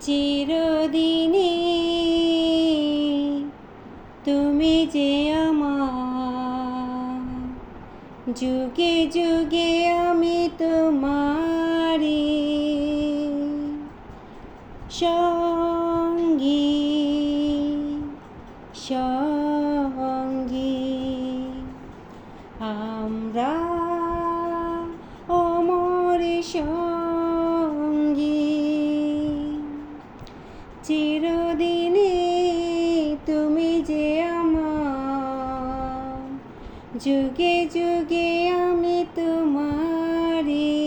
চিরদিনে তুমি যে আমার। যুগে যুগে আমি তোমারি সঙ্গী সঙ্গী। আমরা অমর সঙ্গী। চিরদিনে তুমি যে আমার। যুগে যুগে আমি তোমারি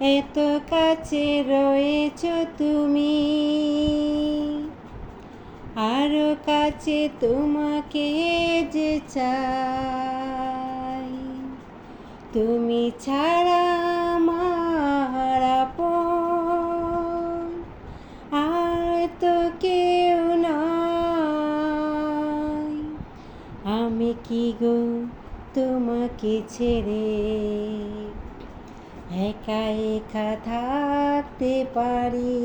এত কাছে রয়েছ তুমি। আরও কাছে তোমাকে যে চাই। তুমি ছাড়া কেউ নাই। আমি কি গো তোমাকে ছেড়ে একা একা থাকতে পারি?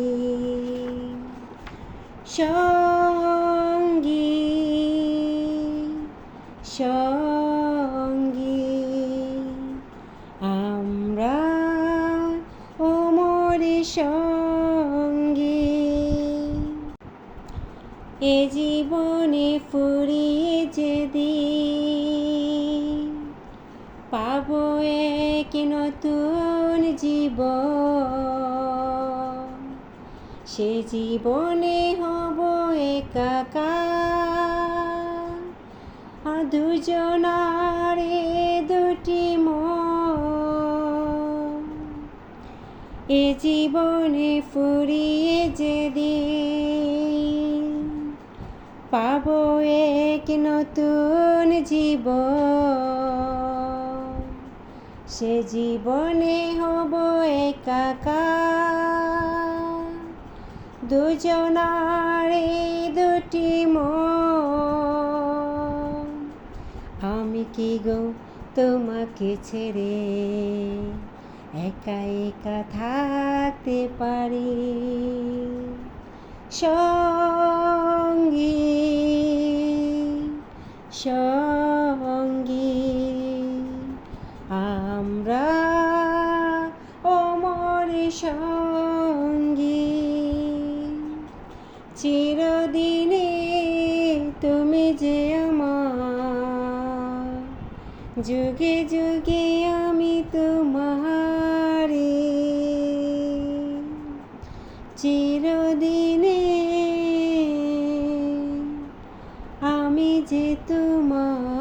সঙ্গী সঙ্গী, আমরা অমর সঙ্গী। এ জীবনে ফুরিয়ে যেদিন পাবো এক নতুন জীবন। সে জীবনে হব একাকার, আর দুজনারে দুটি এ জীবনে ফুরিয়ে যেদিন পাবো এক নতুন জীবন। সে জীবনে হব একাকার। দুজনারে দুটি মন। আমি কি গো তোমাকে ছেড়ে একা একা থাকতে পারি? সঙ্গী সঙ্গী আমরা অমর সঙ্গী চিরদিনে তুমি যে আমার। যুগে যুগে আমি তোমারি চিরদিনে আমি যে তোমার।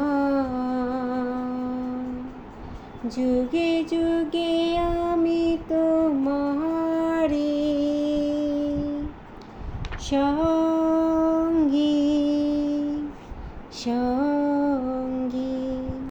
যুগে যুগে আমি তোমারে সঙ্গী সঙ্গী।